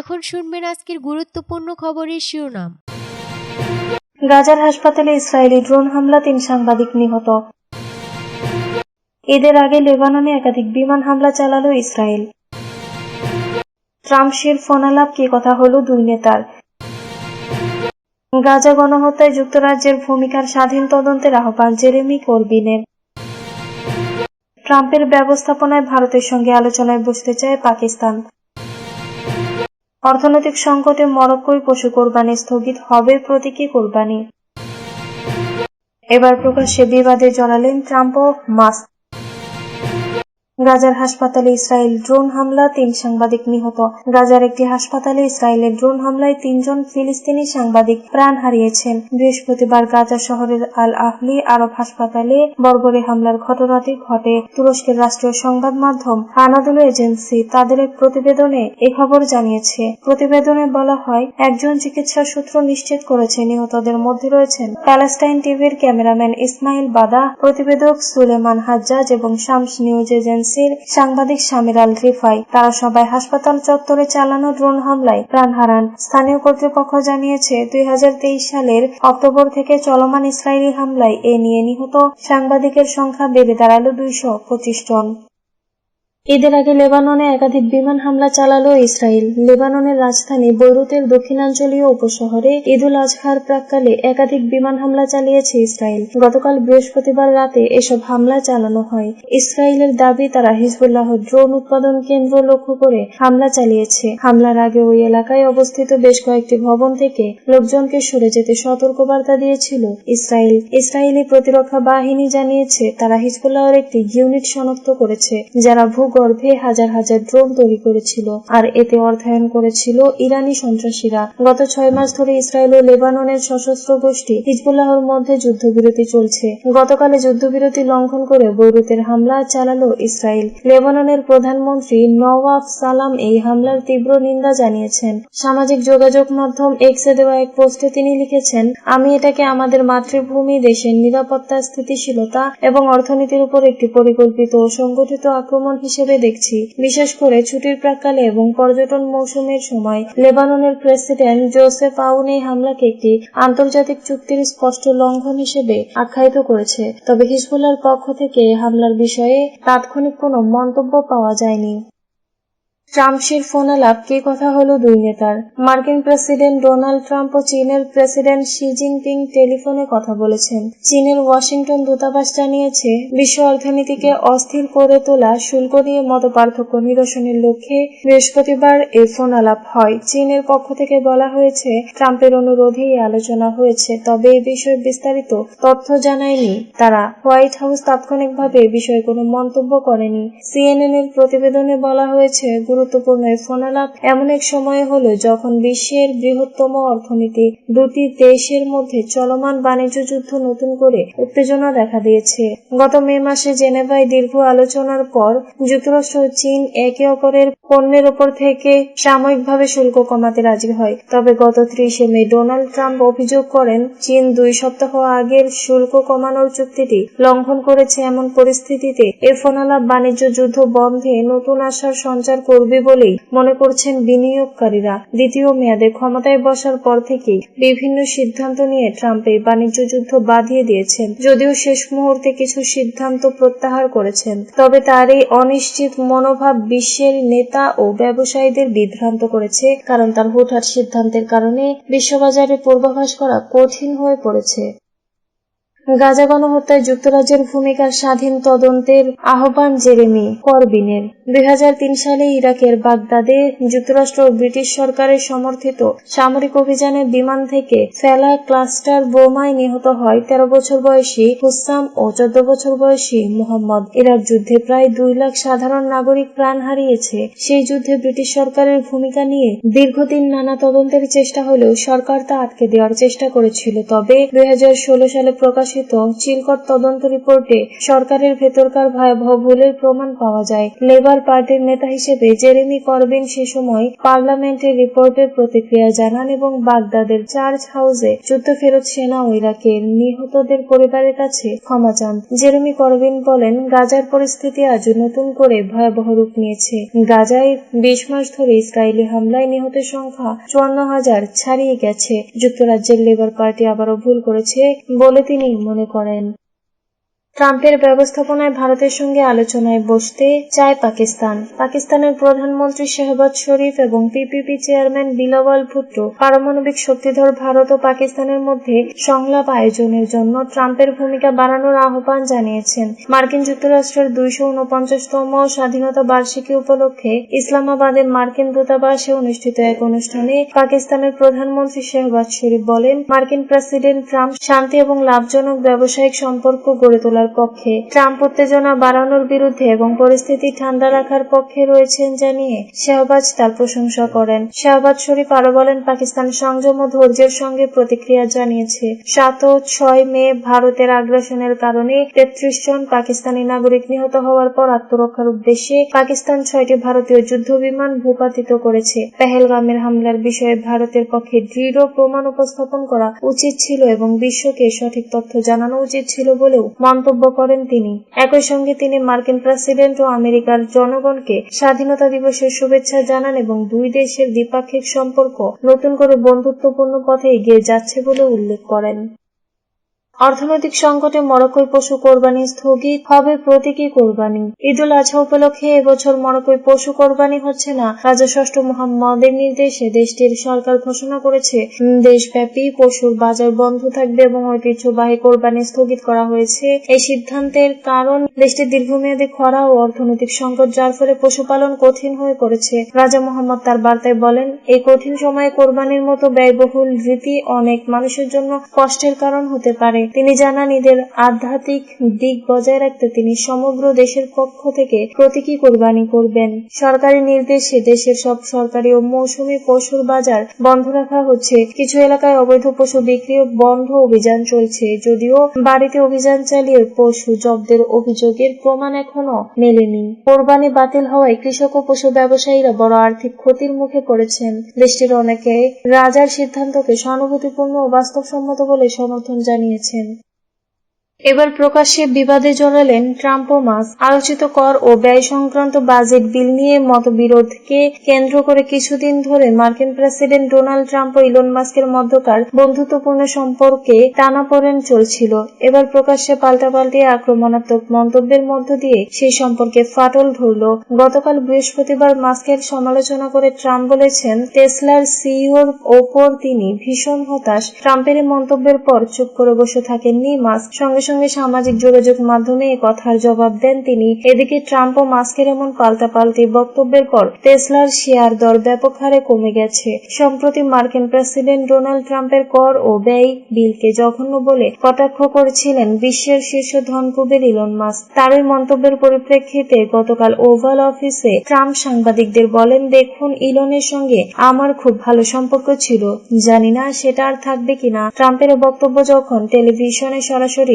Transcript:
এখন শুনবেন আজকের গুরুত্বপূর্ণ খবরের শিরোনাম। গাজার হাসপাতালে ইসরায়েলি ড্রোন হামলা, তিন সাংবাদিক নিহত। এদের আগে লেবাননে একাধিক বিমান হামলা চালালো ইসরায়েল। ট্রাম্পসের ফোনালাপ কি কথা হলো দুই নেতার। গাজা গণহত্যায় যুক্তরাজ্যের ভূমিকার স্বাধীন তদন্তের আহ্বান জেরেমি করবিনের। ট্রাম্পের ব্যবস্থাপনায় ভারতের সঙ্গে আলোচনায় বসতে চায় পাকিস্তান। অর্থনৈতিক সংকটে মরক্কোয় পশু কোরবানি স্থগিত হবে প্রতীকী কোরবানি। এবার প্রকাশ্যে বিবাদে জড়ালেন ট্রাম্প ও মাস্ক। গাজার হাসপাতালে ইসরায়েল ড্রোন হামলা, তিন সাংবাদিক নিহত। গাজার একটি হাসপাতালে ইসরায়েলের ড্রোন হামলায় তিনজন ফিলিস্তিনি সাংবাদিক প্রাণ হারিয়েছেন। বৃহস্পতিবার গাজা শহরের আল আহলি আরব হাসপাতালে বর্বরে হামলার ঘটনাটি ঘটে। তুরস্কের রাষ্ট্রীয় সংবাদ মাধ্যম আনাদুলু এজেন্সি তাদের এক প্রতিবেদনে এ খবর জানিয়েছে। প্রতিবেদনে বলা হয়, একজন চিকিৎসা সূত্র নিশ্চিত করেছে নিহতদের মধ্যে রয়েছেন প্যালেস্টাইন টিভির ক্যামেরাম্যান ইসমাইল বাদা, প্রতিবেদক সুলেমান হাজ্জাজ এবং শামস নিউজ এজেন্সির সাংবাদিক সামির আল রিফাই। তারা সবাই হাসপাতাল চত্বরে চালানো ড্রোন হামলায় প্রাণ হারান। স্থানীয় কর্তৃপক্ষ জানিয়েছে, দুই হাজার তেইশ সালের অক্টোবর থেকে চলমান ইসরায়েলি হামলায় এ নিয়ে নিহত সাংবাদিকের সংখ্যা বেড়ে দাঁড়াল দুইশো পঁচিশ জন। ঈদের আগে লেবাননে একাধিক বিমান হামলা চালালো ইসরায়েল। লেবাননের রাজধানী বৈরুতের দক্ষিণাঞ্চলীয় উপশহরে ঈদুল আজহার প্রাককালে একাধিক বিমান হামলা চালিয়েছে ইসরায়েল। গতকাল বৃহস্পতিবার রাতে এসব হামলা চালানো হয়। ইসরায়েলের দাবি, তারা হিজবুল্লাহ ড্রোন উৎপাদন কেন্দ্র লক্ষ্য করে হামলা চালিয়েছে। হামলার আগে ওই এলাকায় অবস্থিত বেশ কয়েকটি ভবন থেকে লোকজনকে সরে যেতে সতর্কবার্তা দিয়েছিল ইসরায়েল। ইসরায়েলি প্রতিরক্ষা বাহিনী জানিয়েছে, তারা হিজবুল্লাহর একটি ইউনিট শনাক্ত করেছে, যারা ভূগর্ভে হাজার হাজার ড্রোন তৈরি করেছিল, আর এতে অর্থায়ন করেছিল ইরানি সন্ত্রাসীরা। গত ছয় মাস ধরে ইসরায়েল ও লেবাননের সশস্ত্র গোষ্ঠী হিজবুল্লাহর মধ্যে যুদ্ধবিরতি চলছে। গতকালে যুদ্ধবিরতি লঙ্ঘন করে বৈরুতের হামলা চালালো ইসরায়েল। লেবাননের প্রধানমন্ত্রী নওয়াফ সালাম এই হামলার তীব্র নিন্দা জানিয়েছেন। সামাজিক যোগাযোগ মাধ্যম এক্সে দেওয়া এক পোস্টে তিনি লিখেছেন, আমি এটাকে আমাদের মাতৃভূমি, দেশের নিরাপত্তা, স্থিতিশীলতা এবং অর্থনীতির উপর একটি পরিকল্পিত ও সংগঠিত আক্রমণ হিসেবে দেখছি। বিশেষ করে ছুটির প্রাককালে এবং পর্যটন মৌসুমের সময় লেবাননের প্রেসিডেন্ট জোসেফ আউন এই হামলাকে একটি আন্তর্জাতিক চুক্তির স্পষ্ট লঙ্ঘন হিসেবে আখ্যায়িত করেছে। তবে হিজবুল্লাহর পক্ষ থেকে হামলার বিষয়ে তাৎক্ষণিক কোনো মন্তব্য পাওয়া যায়নি। ট্রাম্পসের ফোনালাপ কে কথা হলো দুই নেতার। মার্কিন প্রেসিডেন্ট ডোনাল্ড ট্রাম্প ও চীনের প্রেসিডেন্ট শি জিনপিং টেলিফোনে কথা বলেছেন। চীনের ওয়াশিংটন দূতাবাস জানিয়েছে, বিশ্ব অর্থনীতিকে অস্থির করে তোলা শুল্ক নিয়ে মত পার্থক্য নিরসনের লক্ষ্যে বৃহস্পতিবার এই ফোনালাপ হয়। চীনের পক্ষ থেকে বলা হয়েছে, ট্রাম্পের অনুরোধে এই আলোচনা হয়েছে, তবে এ বিষয়ে বিস্তারিত তথ্য জানায়নি তারা। হোয়াইট হাউস তাৎক্ষণিকভাবে এ বিষয়ে কোনো মন্তব্য করেনি। সিএনএন এর প্রতিবেদনে বলা হয়েছে গুরুত্বপূর্ণ এই ফোনালাপ এমন এক সময় হলো যখন বিশ্বের বৃহত্তম অর্থনীতি দুটি দেশের মধ্যে চলমান বাণিজ্য যুদ্ধ নতুন করে উত্তেজনা দেখা দিয়েছে। গত মে মাসে জেনেভায় দীর্ঘ আলোচনার পর যুক্তরাষ্ট্র চীন একে অপরের পণ্যের ওপর থেকে সাময়িকভাবে শুল্ক কমাতে রাজি হয়। তবে গত ত্রিশে মে ডোনাল্ড ট্রাম্প অভিযোগ করেন, চীন দুই সপ্তাহ আগের শুল্ক কমানোর চুক্তিটি লঙ্ঘন করেছে এমন পরিস্থিতিতে এ ফোনালাপ বাণিজ্য যুদ্ধ বন্ধে নতুন আশার সঞ্চার করবে বলেই মনে করছেন বিনিয়োগকারীরা। দ্বিতীয় মেয়াদে ক্ষমতায় বসার পর থেকেই বিভিন্ন সিদ্ধান্ত নিয়ে ট্রাম্প এই বাণিজ্য যুদ্ধ বাঁধিয়ে দিয়েছেন। যদিও শেষ মুহূর্তে কিছু সিদ্ধান্ত প্রত্যাহার করেছেন, তবে তার এই অনিশ্চিত মনোভাব বিশ্বের নেতা ও ব্যবসায়ীদের বিভ্রান্ত করেছে কারণ তার হুটহাট সিদ্ধান্তের কারণে বিশ্ববাজারে পূর্বাভাস করা কঠিন হয়ে পড়েছে। গাজা গণহত্যায় যুক্তরাজ্যের ভূমিকার স্বাধীন তদন্তের আহ্বান জেরেমি করবিনের। দুই সালে ইরাকের বাগদাদে যুক্তরাষ্ট্র ও ব্রিটিশ সরকারের সমর্থিত সামরিক অভিযানে বিমান থেকে ফেলা ক্লাস্টার বোমায় নিহত হয় তেরো বছর বয়সী হুসাম ও চোদ্দ বছর বয়সী মোহাম্মদ। ইরাক যুদ্ধে প্রায় দুই লাখ সাধারণ নাগরিক প্রাণ হারিয়েছে। সেই যুদ্ধে ব্রিটিশ সরকারের ভূমিকা নিয়ে দীর্ঘদিন নানা তদন্তের চেষ্টা হলেও সরকার তা আটকে দেওয়ার চেষ্টা করেছিল। তবে দুই হাজার ষোলো সালে প্রকাশিত প্রকাশিত চিলকট তদন্ত রিপোর্টে সরকারের ভেতরকার ভয়াবহ ভুলের প্রমাণ পাওয়া যায়। লেবার পার্টির নেতা হিসেবে জেরেমি করবিন সে সময় পার্লামেন্টের রিপোর্টের প্রতিক্রিয়া জানান এবং বাগদাদের চার্চ হাউসে যুদ্ধফেরত সেনা ও ইরাকের নিহতদের পরিবারের কাছে ক্ষমা চান। জেরেমি করবিন বলেন, গাজার পরিস্থিতি আজ নতুন করে ভয়াবহ রূপ নিয়েছে। গাজায় বিশ মাস ধরে ইসরায়েলি হামলায় নিহতের সংখ্যা চুয়ান্ন হাজার ছাড়িয়ে গেছে। যুক্তরাজ্যের লেবার পার্টি আবারও ভুল করেছে বলে তিনি মনে করেন। ট্রাম্পের ব্যবস্থাপনায় ভারতের সঙ্গে আলোচনায় বসতে চায় পাকিস্তান। পাকিস্তানের প্রধানমন্ত্রী শেহবাজ শরীফ এবং পিপিপি চেয়ারম্যান বিলওয়াল ভুট্টো পারমাণবিক শক্তিধর ভারত ও পাকিস্তানের মধ্যে সংলাপ আয়োজনের জন্য ট্রাম্পের ভূমিকা বাড়ানোর আহ্বান জানিয়েছেন। মার্কিন যুক্তরাষ্ট্রের দুইশো উনপঞ্চাশতম স্বাধীনতা বার্ষিকী উপলক্ষে ইসলামাবাদে মার্কিন দূতাবাসে অনুষ্ঠিত এক অনুষ্ঠানে পাকিস্তানের প্রধানমন্ত্রী শেহবাজ শরীফ বলেন, মার্কিন প্রেসিডেন্ট ট্রাম্প শান্তি এবং লাভজনক ব্যবসায়িক সম্পর্ক গড়ে তোলার পক্ষে, ট্রাম্প উত্তেজনা বাড়ানোর বিরুদ্ধে এবং পরিস্থিতি ঠান্ডা রাখার পক্ষে রয়েছেন জানিয়ে শাহবাজ তার প্রশংসা করেন। শাহবাজ শরীফ আরও বলেন, পাকিস্তান সংযম ও ধৈর্যের সঙ্গে প্রতিক্রিয়া জানিয়েছে। সাত ও ছয় মে ভারতের আগ্রাসনের কারণে তেত্রিশ জন পাকিস্তানি নাগরিক নিহত হওয়ার পর আত্মরক্ষার উদ্দেশ্যে পাকিস্তান ছয়টি ভারতীয় যুদ্ধ বিমান ভূপাতিত করেছে। পেহেলগামের হামলার বিষয়ে ভারতের পক্ষে দৃঢ় প্রমাণ উপস্থাপন করা উচিত ছিল এবং বিশ্বকে সঠিক তথ্য জানানো উচিত ছিল বলেও মন্তব্য করেন তিনি। একই সঙ্গে তিনি মার্কিন প্রেসিডেন্ট ও আমেরিকার জনগণকে স্বাধীনতা দিবসের শুভেচ্ছা জানান এবং দুই দেশের দ্বিপাক্ষিক সম্পর্ক নতুন করে বন্ধুত্বপূর্ণ পথে এগিয়ে যাচ্ছে বলে উল্লেখ করেন। অর্থনৈতিক সংকটে মরক্কোয় পশু কোরবানি স্থগিত হবে প্রতীকী কোরবানি। ঈদুল আজহা উপলক্ষে এবছর মরক্কোয় পশু কোরবানি হচ্ছে না। রাজা ষষ্ঠ মোহাম্মদের নির্দেশে দেশটির সরকার ঘোষণা করেছে দেশব্যাপী পশুর বাজার বন্ধ থাকবে এবং ঐতিহ্যবাহী কোরবানি স্থগিত করা হয়েছে। এই সিদ্ধান্তের কারণ, দেশটির দীর্ঘমেয়াদী খরা ও অর্থনৈতিক সংকট যার ফলে পশুপালন কঠিন হয়ে পড়েছে। রাজা মোহাম্মদ তার বার্তায় বলেন, এই কঠিন সময়ে কোরবানির মতো ব্যয়বহুল রীতি অনেক মানুষের জন্য কষ্টের কারণ হতে পারে। তিনি জানান, ঈদের আধ্যাত্মিক দিক বজায় রাখতে তিনি সমগ্র দেশের পক্ষ থেকে প্রতীকী কোরবানি করবেন। সরকারি নির্দেশে দেশের সব সরকারি ও মৌসুমী পশুর বাজার বন্ধ রাখা হচ্ছে। কিছু এলাকায় অবৈধ পশু বিক্রি ও বন্ধ অভিযান চলছে। যদিও বাড়িতে অভিযান চালিয়ে পশু জব্দের অভিযোগের প্রমাণ এখনও মেলেনি। কোরবানি বাতিল হওয়ায় কৃষক ও পশু ব্যবসায়ীরা বড় আর্থিক ক্ষতির মুখে পড়েছেন। দেশটির অনেকে রাজার সিদ্ধান্তকে সহানুভূতিপূর্ণ ও বাস্তবসম্মত বলে সমর্থন জানিয়েছেন এবার প্রকাশ্যে বিবাদে জড়ালেন ট্রাম্প ও মাস্ক। আলোচিত কর ও ব্যয় সংক্রান্ত বাজেট বিল নিয়ে মতবিরোধকে কেন্দ্র করে কিছুদিন ধরে মার্কিন প্রেসিডেন্ট ডোনাল্ড ট্রাম্প ও ইলন মাস্কের মধ্যকার বন্ধুত্বপূর্ণ সম্পর্কে টানাপোড়েন চলছিল। এবার প্রকাশ্যে পাল্টাপাল্টি আক্রমণাত্মক মন্তব্যের মধ্য দিয়ে সেই সম্পর্কে ফাটল ধরল। গতকাল বৃহস্পতিবার মাস্কের সমালোচনা করে ট্রাম্প বলেছেন, টেসলার সিইওর ওপর তিনি ভীষণ হতাশ। ট্রাম্পের মন্তব্যের পর চুপ করে বসে থাকেননি মাস্ক। সঙ্গে সঙ্গে সামাজিক যোগাযোগ মাধ্যমে কথার জবাব দেন তিনি। এদিকে ট্রাম্প ও মাস্কের এমন পাল্টাপাল্টি বক্তব্যের পর টেসলার শেয়ার দর ব্যাপক হারে কমে গেছে। সম্প্রতি মার্কিন প্রেসিডেন্ট ডোনাল্ড ট্রাম্পের কর ও ব্যয় বিলকে জঘন্য বলে কটাক্ষ করেছিলেন বিশ্বের শীর্ষ ধনকুবের ইলন মাস্ক। তার ওই মন্তব্যের পরিপ্রেক্ষিতে গতকাল ওভাল অফিসে ট্রাম্প সাংবাদিকদের বলেন, দেখুন, ইলনের সঙ্গে আমার খুব ভালো সম্পর্ক ছিল। জানি না সেটা আর থাকবে কিনা। ট্রাম্পের বক্তব্য যখন টেলিভিশনে সরাসরি